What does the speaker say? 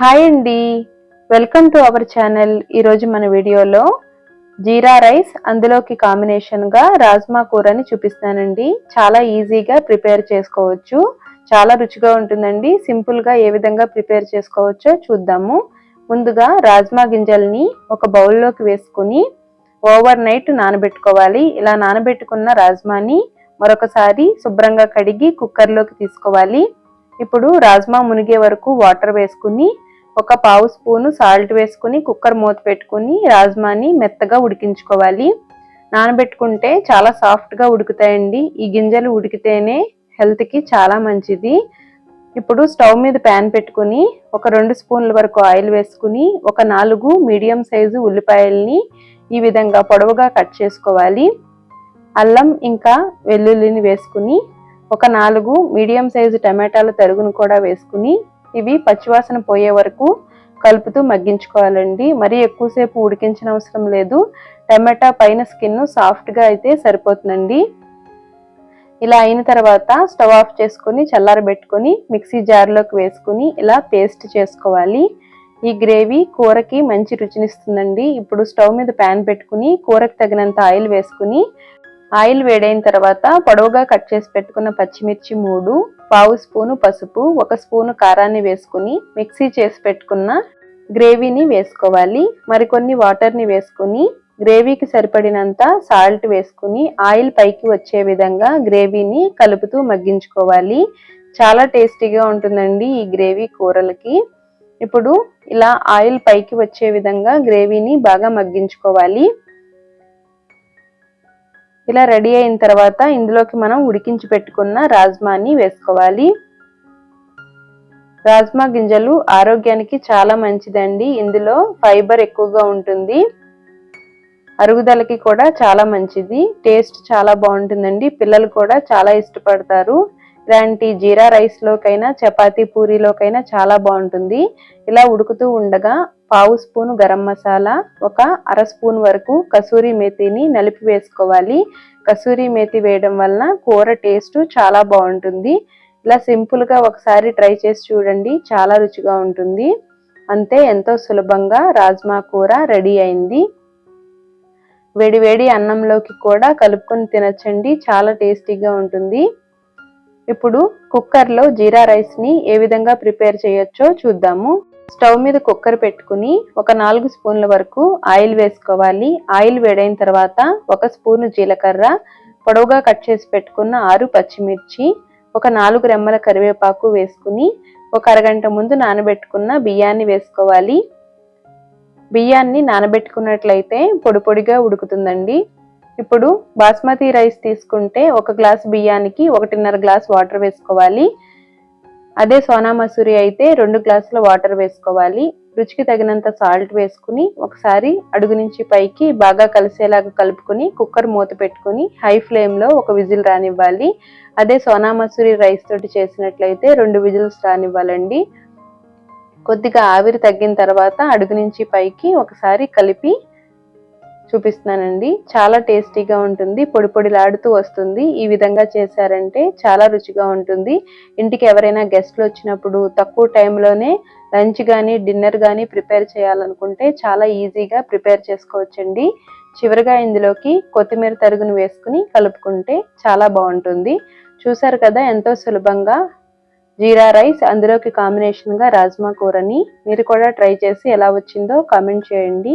Hi అండి. Welcome to our channel ఈరోజు మన వీడియోలో జీరా రైస్ అందులోకి కాంబినేషన్గా రాజ్మా కూరని చూపిస్తానండి. చాలా ఈజీగా ప్రిపేర్ చేసుకోవచ్చు. చాలా రుచిగా ఉంటుందండి. సింపుల్గా ఏ విధంగా ప్రిపేర్ చేసుకోవచ్చో చూద్దాము. ముందుగా రాజ్మా గింజల్ని ఒక బౌల్లోకి వేసుకుని ఓవర్ నైట్ నానబెట్టుకోవాలి. ఇలా నానబెట్టుకున్న రాజ్మాని మరొకసారి శుభ్రంగా కడిగి కుక్కర్లోకి తీసుకోవాలి. ఇప్పుడు రాజ్మా మునిగే వరకు వాటర్ వేసుకుని ఒక పావు స్పూను సాల్ట్ వేసుకుని కుక్కర్ మూత పెట్టుకుని రాజ్మాని మెత్తగా ఉడికించుకోవాలి. నానబెట్టుకుంటే చాలా సాఫ్ట్గా ఉడుకుతాయండి. ఈ గింజలు ఉడికితేనే హెల్త్కి చాలా మంచిది. ఇప్పుడు స్టవ్ మీద ప్యాన్ పెట్టుకుని ఒక రెండు స్పూన్ల వరకు ఆయిల్ వేసుకుని ఒక నాలుగు మీడియం సైజు ఉల్లిపాయల్ని ఈ విధంగా పొడవుగా కట్ చేసుకోవాలి. అల్లం ఇంకా వెల్లుల్లిని వేసుకుని ఒక నాలుగు మీడియం సైజు టమాటాలు తరుగును కూడా వేసుకుని ఇవి పచ్చివాసన పోయే వరకు కలుపుతూ మగ్గించుకోవాలండి. మరీ ఎక్కువసేపు ఉడికించిన అవసరం లేదు. టమాటా పైన స్కిన్ సాఫ్ట్గా అయితే సరిపోతుందండి. ఇలా అయిన తర్వాత స్టవ్ ఆఫ్ చేసుకొని చల్లారబెట్టుకొని మిక్సీ జార్లోకి వేసుకుని ఇలా పేస్ట్ చేసుకోవాలి. ఈ గ్రేవీ కూరకి మంచి రుచినిస్తుందండి. ఇప్పుడు స్టవ్ మీద ప్యాన్ పెట్టుకుని కూరకు తగినంత ఆయిల్ వేసుకుని ఆయిల్ వేడైన తర్వాత పొడవుగా కట్ చేసి పెట్టుకున్న పచ్చిమిర్చి మూడు పావు స్పూను పసుపు ఒక స్పూను కారాన్ని వేసుకుని మిక్సీ చేసి పెట్టుకున్న గ్రేవీని వేసుకోవాలి. మరికొన్ని వాటర్ని వేసుకుని గ్రేవీకి సరిపడినంత సాల్ట్ వేసుకుని ఆయిల్ పైకి వచ్చే విధంగా గ్రేవీని కలుపుతూ మగ్గించుకోవాలి. చాలా టేస్టీగా ఉంటుందండి ఈ గ్రేవీ కూరలకి. ఇప్పుడు ఇలా ఆయిల్ పైకి వచ్చే విధంగా గ్రేవీని బాగా మగ్గించుకోవాలి. ఇలా రెడీ అయిన తర్వాత ఇందులోకి మనం ఉడికించి పెట్టుకున్న రాజ్మాని వేసుకోవాలి. రాజ్మా గింజలు ఆరోగ్యానికి చాలా మంచిదండి. ఇందులో ఫైబర్ ఎక్కువగా ఉంటుంది. అరుగుదలకి కూడా చాలా మంచిది. టేస్ట్ చాలా బాగుంటుందండి. పిల్లలు కూడా చాలా ఇష్టపడతారు. ఇలాంటి జీరా రైస్లోకైనా చపాతీ పూరీలోకైనా చాలా బాగుంటుంది. ఇలా ఉడుకుతూ ఉండగా పావు స్పూను గరం మసాలా ఒక అర స్పూన్ వరకు కసూరి మేతిని నలిపి వేసుకోవాలి. కసూరి మేతి వేయడం వలన కూర టేస్ట్ చాలా బాగుంటుంది. ఇలా సింపుల్గా ఒకసారి ట్రై చేసి చూడండి చాలా రుచిగా ఉంటుంది. అంతే ఎంతో సులభంగా రాజ్మా కూర రెడీ అయింది. వేడి వేడి అన్నంలోకి కూడా కలుపుకొని తినచ్చండి చాలా టేస్టీగా ఉంటుంది. ఇప్పుడు కుక్కర్లో జీరా రైస్ని ఏ విధంగా ప్రిపేర్ చేయొచ్చో చూద్దాము. స్టవ్ మీద కుక్కర్ పెట్టుకుని ఒక నాలుగు స్పూన్ల వరకు ఆయిల్ వేసుకోవాలి. ఆయిల్ వేడైన తర్వాత ఒక స్పూను జీలకర్ర పొడవుగా కట్ చేసి పెట్టుకున్న ఆరు పచ్చిమిర్చి ఒక నాలుగు రెమ్మల కరివేపాకు వేసుకుని ఒక అరగంట ముందు నానబెట్టుకున్న బియ్యాన్ని వేసుకోవాలి. బియ్యాన్ని నానబెట్టుకున్నట్లయితే పొడి పొడిగా ఉడుకుతుందండి. ఇప్పుడు బాస్మతి రైస్ తీసుకుంటే ఒక గ్లాస్ బియ్యానికి ఒకటిన్నర గ్లాస్ వాటర్ వేసుకోవాలి. అదే సోనా మసూరి అయితే రెండు గ్లాసుల వాటర్ వేసుకోవాలి. రుచికి తగినంత సాల్ట్ వేసుకుని ఒకసారి అడుగు నుంచి పైకి బాగా కలిసేలాగా కలుపుకొని కుక్కర్ మూత పెట్టుకుని హై ఫ్లేమ్లో ఒక విజిల్ రానివ్వాలి. అదే సోనా మసూరి రైస్ తోటి చేసినట్లయితే రెండు విజిల్స్ రానివ్వాలండి. కొద్దిగా ఆవిరి తగ్గిన తర్వాత అడుగు నుంచి పైకి ఒకసారి కలిపి చూపిస్తున్నానండి. చాలా టేస్టీగా ఉంటుంది. పొడి పొడిలాడుతూ వస్తుంది. ఈ విధంగా చేశారంటే చాలా రుచిగా ఉంటుంది. ఇంటికి ఎవరైనా గెస్ట్లు వచ్చినప్పుడు తక్కువ టైంలోనే లంచ్ కానీ డిన్నర్ కానీ ప్రిపేర్ చేయాలనుకుంటే చాలా ఈజీగా ప్రిపేర్ చేసుకోవచ్చండి. చివరిగా ఇందులోకి కొత్తిమీర తరుగును వేసుకుని కలుపుకుంటే చాలా బాగుంటుంది. చూసారు కదా ఎంతో సులభంగా జీరా రైస్ అందులోకి కాంబినేషన్గా రాజ్మా కూరని మీరు కూడా ట్రై చేసి ఎలా వచ్చిందో కామెంట్ చేయండి.